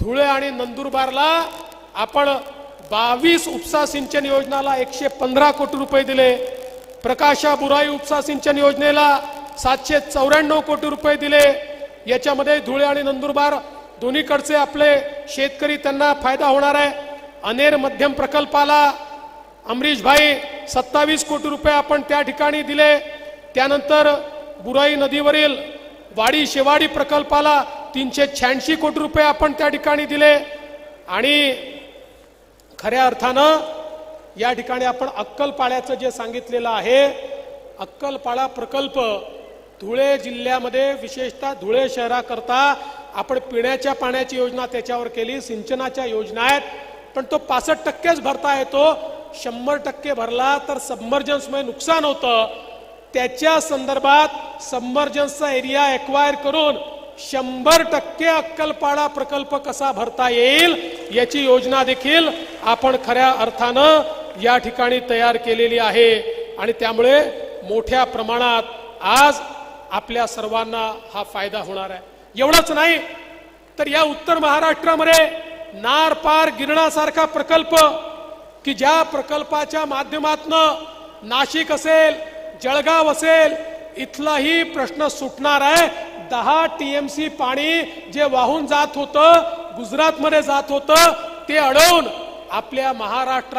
धुळे आणि नंदुरबारला आपण बावीस उपसा सिंचन योजनाला एकशे पंधरा कोटी रुपये दिले. प्रकाशा बुराई उपसा सिंचन योजनेला सातशे चौऱ्याण्णव कोटी रुपये दिले. याच्यामध्ये धुळे आणि नंदुरबार दोन्हीकडचे आपले शेतकरी त्यांना फायदा होणार आहे. अनेर मध्यम प्रकल्पाला अमरीशभाई सत्तावीस कोटी रुपये आपण त्या ठिकाणी दिले. त्यानंतर बुराई नदीवरील वाडी शेवाडी प्रकल्पाला तीनशे शहाऐंशी कोटी रुपये आपण त्या ठिकाणी दिले. आणि खऱ्या अर्थानं या ठिकाणी आपण अक्कलपाड्याचं जे सांगितलेलं आहे अक्कलपाडा प्रकल्प धुळे जिल्ह्यामध्ये विशेषतः धुळे शहराकरता आपण पिण्याच्या पाण्याची योजना त्याच्यावर केली सिंचनाच्या योजना आहेत. पण तो पासष्ट टक्केच भरता येतो. शंभर टक्के भरला तर सबमर्जन्समुळे नुकसान होतं. त्याच्या संदर्भात सबमर्जन्सचा एरिया एक्वायर करून शंभर टक्के अक्कलपाडा प्रकल्प कसा भरता येईल याची योजना देखील आपण खऱ्या अर्थानं या ठिकाणी तयार केलेली आहे. आणि त्यामुळे मोठ्या प्रमाणात आज आपल्या सर्वांना हा फायदा होणार आहे. एवढंच नाही तर या उत्तर महाराष्ट्रामध्ये नार पार गिरणासारखा प्रकल्प की ज्या प्रकल्पाच्या माध्यमातनं नाशिक असेल जळगाव असेल इथलाही प्रश्न सुटणार आहे. दहा टीएमसी पाणी जे वाहून जात होतं गुजरातमध्ये जात होतं ते अडवून आपल्या महाराष्ट्रात